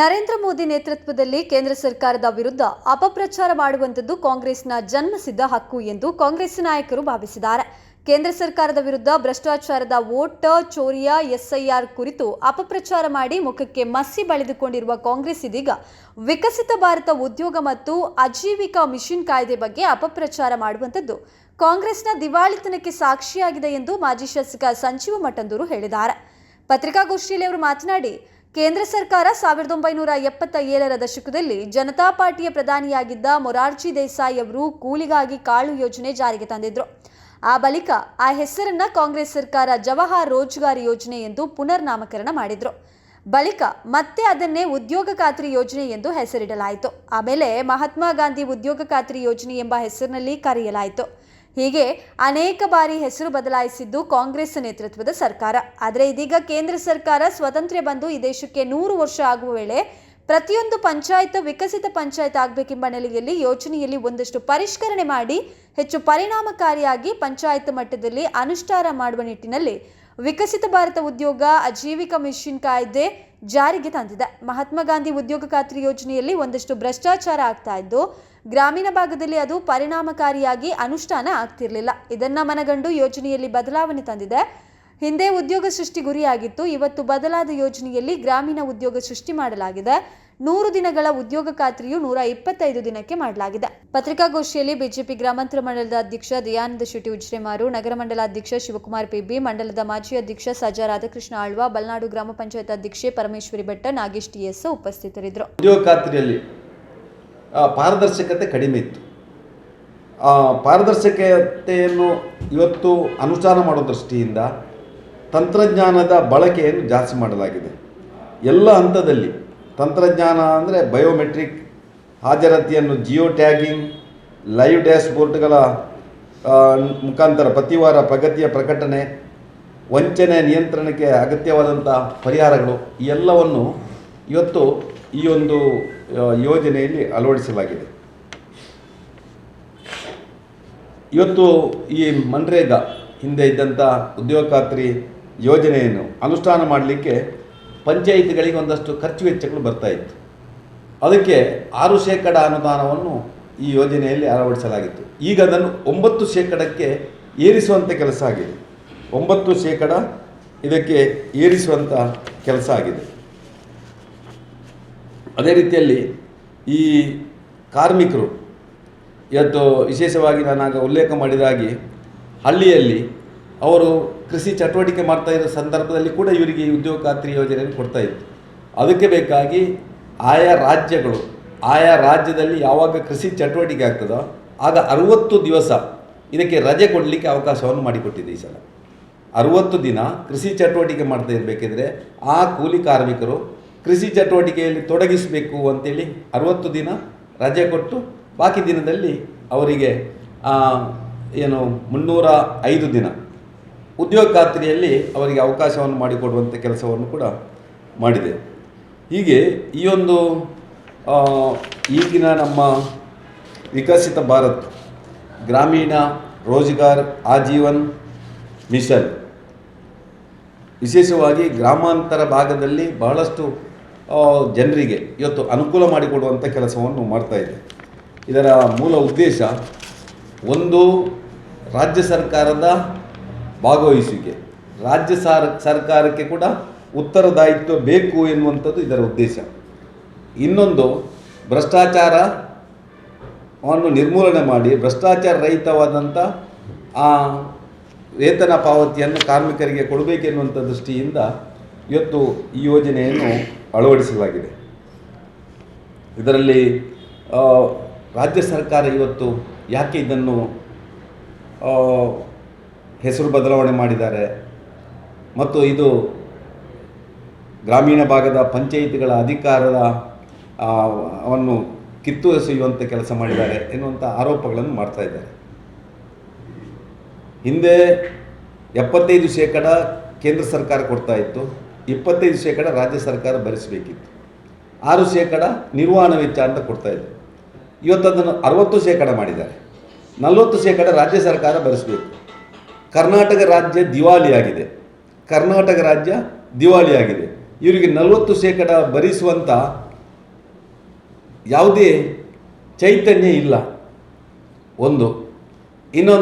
ನರೇಂದ್ರ ಮೋದಿ ನೇತೃತ್ವದಲ್ಲಿ ಕೇಂದ್ರ ಸರ್ಕಾರದ ವಿರುದ್ಧ ಅಪಪ್ರಚಾರ ಮಾಡುವಂಥದ್ದು ಕಾಂಗ್ರೆಸ್ನ ಜನ್ಮಸಿದ್ಧ ಹಕ್ಕು ಎಂದು ಕಾಂಗ್ರೆಸ್ ನಾಯಕರು ಭಾವಿಸಿದ್ದಾರೆ. ಕೇಂದ್ರ ಸರ್ಕಾರದ ವಿರುದ್ಧ ಭ್ರಷ್ಟಾಚಾರದ ವೋಟ್ ಚೋರಿಯ ಎಸ್ಐಆರ್ ಕುರಿತು ಅಪಪ್ರಚಾರ ಮಾಡಿ ಮುಖಕ್ಕೆ ಮಸಿ ಬಳಿದುಕೊಂಡಿರುವ ಕಾಂಗ್ರೆಸ್ ಇದೀಗ ವಿಕಸಿತ ಭಾರತ ಉದ್ಯೋಗ ಮತ್ತು ಆಜೀವಿಕಾ ಮಿಷನ್ ಕಾಯ್ದೆ ಬಗ್ಗೆ ಅಪಪ್ರಚಾರ ಮಾಡುವಂಥದ್ದು ಕಾಂಗ್ರೆಸ್ನ ದಿವಾಳಿತನಕ್ಕೆ ಸಾಕ್ಷಿಯಾಗಿದೆ ಎಂದು ಮಾಜಿ ಶಾಸಕ ಸಂಜೀವ ಮಠಂದೂರು ಹೇಳಿದ್ದಾರೆ. ಪತ್ರಿಕಾಗೋಷ್ಠಿಯಲ್ಲಿ ಅವರು ಮಾತನಾಡಿ ಕೇಂದ್ರ ಸರ್ಕಾರ ಸಾವಿರದ ಒಂಬೈನೂರ ಎಪ್ಪತ್ತ ಏಳರ ದಶಕದಲ್ಲಿ ಜನತಾ ಪಾರ್ಟಿಯ ಪ್ರಧಾನಿಯಾಗಿದ್ದ ಮೊರಾರ್ಜಿ ದೇಸಾಯಿ ಅವರು ಕೂಲಿಗಾಗಿ ಕಾಳು ಯೋಜನೆ ಜಾರಿಗೆ ತಂದಿದ್ರು. ಆ ಬಳಿಕ ಆ ಹೆಸರನ್ನ ಕಾಂಗ್ರೆಸ್ ಸರ್ಕಾರ ಜವಾಹರ್ ರೋಜ್ಗಾರ್ ಯೋಜನೆ ಎಂದು ಪುನರ್ ನಾಮಕರಣ ಮಾಡಿದ್ರು. ಬಳಿಕ ಮತ್ತೆ ಅದನ್ನೇ ಉದ್ಯೋಗ ಖಾತ್ರಿ ಯೋಜನೆ ಎಂದು ಹೆಸರಿಡಲಾಯಿತು. ಆಮೇಲೆ ಮಹಾತ್ಮ ಗಾಂಧಿ ಉದ್ಯೋಗ ಖಾತ್ರಿ ಯೋಜನೆ ಎಂಬ ಹೆಸರಿನಲ್ಲಿ ಕರೆಯಲಾಯಿತು. ಹೀಗೆ ಅನೇಕ ಬಾರಿ ಹೆಸರು ಬದಲಾಯಿಸಿದ್ದು ಕಾಂಗ್ರೆಸ್ ನೇತೃತ್ವದ ಸರ್ಕಾರ. ಆದರೆ ಇದೀಗ ಕೇಂದ್ರ ಸರ್ಕಾರ ಸ್ವಾತಂತ್ರ್ಯ ಬಂದು ಈ ದೇಶಕ್ಕೆ ನೂರು ವರ್ಷ ಆಗುವ ವೇಳೆ ಪ್ರತಿಯೊಂದು ಪಂಚಾಯತ್ ವಿಕಸಿತ ಪಂಚಾಯತ್ ಆಗಬೇಕೆಂಬ ನೆಲೆಯಲ್ಲಿ ಯೋಜನೆಯಲ್ಲಿ ಒಂದಷ್ಟು ಪರಿಷ್ಕರಣೆ ಮಾಡಿ ಹೆಚ್ಚು ಪರಿಣಾಮಕಾರಿಯಾಗಿ ಪಂಚಾಯತ್ ಮಟ್ಟದಲ್ಲಿ ಅನುಷ್ಠಾನ ಮಾಡುವ ನಿಟ್ಟಿನಲ್ಲಿ ವಿಕಸಿತ ಭಾರತ ಉದ್ಯೋಗ ಆಜೀವಿಕ ಮಿಷನ್ ಕಾಯ್ದೆ ಜಾರಿಗೆ ತಂದಿದೆ. ಮಹಾತ್ಮ ಗಾಂಧಿ ಉದ್ಯೋಗ ಖಾತ್ರಿ ಯೋಜನೆಯಲ್ಲಿ ಒಂದಷ್ಟು ಭ್ರಷ್ಟಾಚಾರ ಆಗ್ತಾ ಇದ್ದು, ಗ್ರಾಮೀಣ ಭಾಗದಲ್ಲಿ ಅದು ಪರಿಣಾಮಕಾರಿಯಾಗಿ ಅನುಷ್ಠಾನ ಆಗ್ತಿರಲಿಲ್ಲ. ಇದನ್ನ ಮನಗಂಡು ಯೋಜನೆಯಲ್ಲಿ ಬದಲಾವಣೆ ತಂದಿದೆ. ಹಿಂದೆ ಉದ್ಯೋಗ ಸೃಷ್ಟಿ ಗುರಿಯಾಗಿತ್ತು, ಇವತ್ತು ಬದಲಾದ ಯೋಜನೆಯಲ್ಲಿ ಗ್ರಾಮೀಣ ಉದ್ಯೋಗ ಸೃಷ್ಟಿ ಮಾಡಲಾಗಿದೆ. ನೂರು ದಿನಗಳ ಉದ್ಯೋಗ ಖಾತ್ರಿಯು ನೂರ ಇಪ್ಪತ್ತೈದು ದಿನಕ್ಕೆ ಮಾಡಲಾಗಿದೆ. ಪತ್ರಿಕಾಗೋಷ್ಠಿಯಲ್ಲಿ ಬಿಜೆಪಿ ಗ್ರಾಮಾಂತರ ಮಂಡಲದ ಅಧ್ಯಕ್ಷ ದಯಾನಂದ ಶೆಟ್ಟಿ ಉಜ್ರೆಮಾರು, ನಗರ ಮಂಡಲ ಅಧ್ಯಕ್ಷ ಶಿವಕುಮಾರ್ ಪಿಬಿ, ಮಂಡಲದ ಮಾಜಿ ಅಧ್ಯಕ್ಷ ಸಜಾ ರಾಧಾಕೃಷ್ಣ ಆಳ್ವ, ಬಲ್ನಾಡು ಗ್ರಾಮ ಪಂಚಾಯತ್ ಅಧ್ಯಕ್ಷೆ ಪರಮೇಶ್ವರಿ ಭಟ್ಟ, ನಾಗೇಶ್ ಟಿಎಸ್ ಉಪಸ್ಥಿತರಿದ್ದರು. ಉದ್ಯೋಗ ಖಾತ್ರಿಯಲ್ಲಿ ಪಾರದರ್ಶಕತೆ ಕಡಿಮೆ ಇತ್ತು. ಪಾರದರ್ಶಕತೆಯನ್ನು ಇವತ್ತು ಅನುಷ್ಠಾನ ಮಾಡೋ ದೃಷ್ಟಿಯಿಂದ ತಂತ್ರಜ್ಞಾನದ ಬಳಕೆಯನ್ನು ಜಾಸ್ತಿ ಮಾಡಲಾಗಿದೆ. ಎಲ್ಲ ಹಂತದಲ್ಲಿ ತಂತ್ರಜ್ಞಾನ ಅಂದರೆ ಬಯೋಮೆಟ್ರಿಕ್ ಹಾಜರಾತಿಯನ್ನು ಜಿಯೋ ಟ್ಯಾಗಿಂಗ್ ಲೈವ್ ಡ್ಯಾಶ್ ಬೋರ್ಡ್ಗಳ ಆ, ಮುಖಾಂತರ ಪ್ರತಿವಾರ ಪ್ರಗತಿಯ ಪ್ರಕಟಣೆ ವಂಚನೆ ನಿಯಂತ್ರಣಕ್ಕೆ ಅಗತ್ಯವಾದಂಥ ಪರಿಹಾರಗಳು ಈ ಎಲ್ಲವನ್ನು ಇವತ್ತು ಈ ಒಂದು ಯೋಜನೆಯಲ್ಲಿ ಅಳವಡಿಸಲಾಗಿದೆ. ಇವತ್ತು ಈ ಮನ್ರೇಗಾ ಹಿಂದೆ ಇದ್ದಂಥ ಉದ್ಯೋಗ ಖಾತ್ರಿ ಯೋಜನೆಯನ್ನು ಅನುಷ್ಠಾನ ಮಾಡಲಿಕ್ಕೆ ಪಂಚಾಯಿತಿಗಳಿಗೆ ಒಂದಷ್ಟು ಖರ್ಚು ವೆಚ್ಚಗಳು ಬರ್ತಾ ಇತ್ತು. ಅದಕ್ಕೆ ಆರು ಶೇಕಡ ಅನುದಾನವನ್ನು ಈ ಯೋಜನೆಯಲ್ಲಿ ಅಳವಡಿಸಲಾಗಿತ್ತು. ಈಗ ಅದನ್ನು ಒಂಬತ್ತು ಶೇಕಡಕ್ಕೆ ಏರಿಸುವಂಥ ಕೆಲಸ ಆಗಿದೆ. ಒಂಬತ್ತು ಶೇಕಡ ಇದಕ್ಕೆ ಏರಿಸುವಂಥ ಕೆಲಸ ಆಗಿದೆ. ಅದೇ ರೀತಿಯಲ್ಲಿ ಈ ಕಾರ್ಮಿಕರು, ಇವತ್ತು ವಿಶೇಷವಾಗಿ ನಾನಾಗ ಉಲ್ಲೇಖ ಮಾಡಿದಾಗಿ ಹಳ್ಳಿಯಲ್ಲಿ ಅವರು ಕೃಷಿ ಚಟುವಟಿಕೆ ಮಾಡ್ತಾ ಇರೋ ಸಂದರ್ಭದಲ್ಲಿ ಕೂಡ ಇವರಿಗೆ ಉದ್ಯೋಗ ಖಾತ್ರಿ ಯೋಜನೆಯನ್ನು ಕೊಡ್ತಾ ಇತ್ತು ಅದಕ್ಕೆ ಬೇಕಾಗಿ ಆಯಾ ರಾಜ್ಯಗಳು, ಆಯಾ ರಾಜ್ಯದಲ್ಲಿ ಯಾವಾಗ ಕೃಷಿ ಚಟುವಟಿಕೆ ಆಗ್ತದೋ ಆಗ ಅರುವತ್ತು ದಿವಸ ಇದಕ್ಕೆ ರಜೆ ಕೊಡಲಿಕ್ಕೆ ಅವಕಾಶವನ್ನು ಮಾಡಿಕೊಟ್ಟಿದೆ ಈ ಸಲ. ಅರುವತ್ತು ದಿನ ಕೃಷಿ ಚಟುವಟಿಕೆ ಮಾಡ್ತಾ ಇರಬೇಕಿದ್ರೆ ಆ ಕೂಲಿ ಕಾರ್ಮಿಕರು ಕೃಷಿ ಚಟುವಟಿಕೆಯಲ್ಲಿ ತೊಡಗಿಸಬೇಕು ಅಂತೇಳಿ ಅರುವತ್ತು ದಿನ ರಜೆ ಕೊಟ್ಟು ಬಾಕಿ ದಿನದಲ್ಲಿ ಅವರಿಗೆ ಏನು, ಮುನ್ನೂರ ಐದು ದಿನ ಉದ್ಯೋಗ ಖಾತ್ರಿಯಲ್ಲಿ ಅವರಿಗೆ ಅವಕಾಶವನ್ನು ಮಾಡಿಕೊಡುವಂಥ ಕೆಲಸವನ್ನು ಕೂಡ ಮಾಡಿದೆ. ಹೀಗೆ ಈ ಒಂದು ಈಗಿನ ನಮ್ಮ ವಿಕಸಿತ ಭಾರತ್, ಗ್ರಾಮೀಣ ರೋಜ್ಗಾರ್ ಆಜೀವನ್ ಮಿಷನ್. ವಿಶೇಷವಾಗಿ ಗ್ರಾಮಾಂತರ ಭಾಗದಲ್ಲಿ ಬಹಳಷ್ಟು ಜನರಿಗೆ ಇವತ್ತು ಅನುಕೂಲ ಮಾಡಿಕೊಡುವಂಥ ಕೆಲಸವನ್ನು ಮಾಡ್ತಾ ಇದೆ. ಇದರ ಮೂಲ ಉದ್ದೇಶ ಒಂದು, ರಾಜ್ಯ ಸರ್ಕಾರದ ಭಾಗವಹಿಸುವಿಕೆ. ರಾಜ್ಯ ಸಾರ್, ಸರ್ಕಾರಕ್ಕೆ ಕೂಡ ಉತ್ತರದಾಯಿತ್ವ ಬೇಕು ಎನ್ನುವಂಥದ್ದು ಇದರ ಉದ್ದೇಶ. ಇನ್ನೊಂದು ಭ್ರಷ್ಟಾಚಾರವನ್ನು ನಿರ್ಮೂಲನೆ ಮಾಡಿ, ಭ್ರಷ್ಟಾಚಾರ ರಹಿತವಾದಂಥ ಆ ವೇತನ ಪಾವತಿಯನ್ನು ಕಾರ್ಮಿಕರಿಗೆ ಕೊಡಬೇಕೆನ್ನುವಂಥ ದೃಷ್ಟಿಯಿಂದ ಇವತ್ತು ಈ ಯೋಜನೆಯನ್ನು ಅಳವಡಿಸಲಾಗಿದೆ. ಇದರಲ್ಲಿ ರಾಜ್ಯ ಸರ್ಕಾರ ಇವತ್ತು ಯಾಕೆ ಇದನ್ನು ಹೆಸರು ಬದಲಾವಣೆ ಮಾಡಿದ್ದಾರೆ. ಮತ್ತು ಇದು ಗ್ರಾಮೀಣ ಭಾಗದ ಪಂಚಾಯಿತಿಗಳ ಅಧಿಕಾರದ ಅವನ್ನು ಕಿತ್ತು ಎಸೆಯುವಂಥ ಕೆಲಸ ಮಾಡಿದ್ದಾರೆ ಎನ್ನುವಂಥ ಆರೋಪಗಳನ್ನು ಮಾಡ್ತಾ ಇದ್ದಾರೆ. ಹಿಂದೆ ಎಪ್ಪತ್ತೈದು ಶೇಕಡ ಕೇಂದ್ರ ಸರ್ಕಾರ ಕೊಡ್ತಾ ಇತ್ತು, ಇಪ್ಪತ್ತೈದು ಶೇಕಡ ರಾಜ್ಯ ಸರ್ಕಾರ ಭರಿಸಬೇಕಿತ್ತು. ಆರು ಶೇಕಡ ನಿರ್ವಹಣಾ ವೆಚ್ಚ ಅಂತ ಕೊಡ್ತಾ ಇವತ್ತು ಅದನ್ನು ಅರವತ್ತು ಶೇಕಡ ಮಾಡಿದ್ದಾರೆ. ನಲವತ್ತು ಶೇಕಡ ರಾಜ್ಯ ಸರ್ಕಾರ ಭರಿಸಬೇಕು. ಕರ್ನಾಟಕ ರಾಜ್ಯ ದಿವಾಳಿಯಾಗಿದೆ ಕರ್ನಾಟಕ ರಾಜ್ಯ ದಿವಾಳಿಯಾಗಿದೆ ಇವರಿಗೆ ನಲವತ್ತು ಶೇಕಡ ಭರಿಸುವಂಥ ಯಾವುದೇ ಚೈತನ್ಯ ಇಲ್ಲ. ಒಂದು. ಇನ್ನೊಂದು.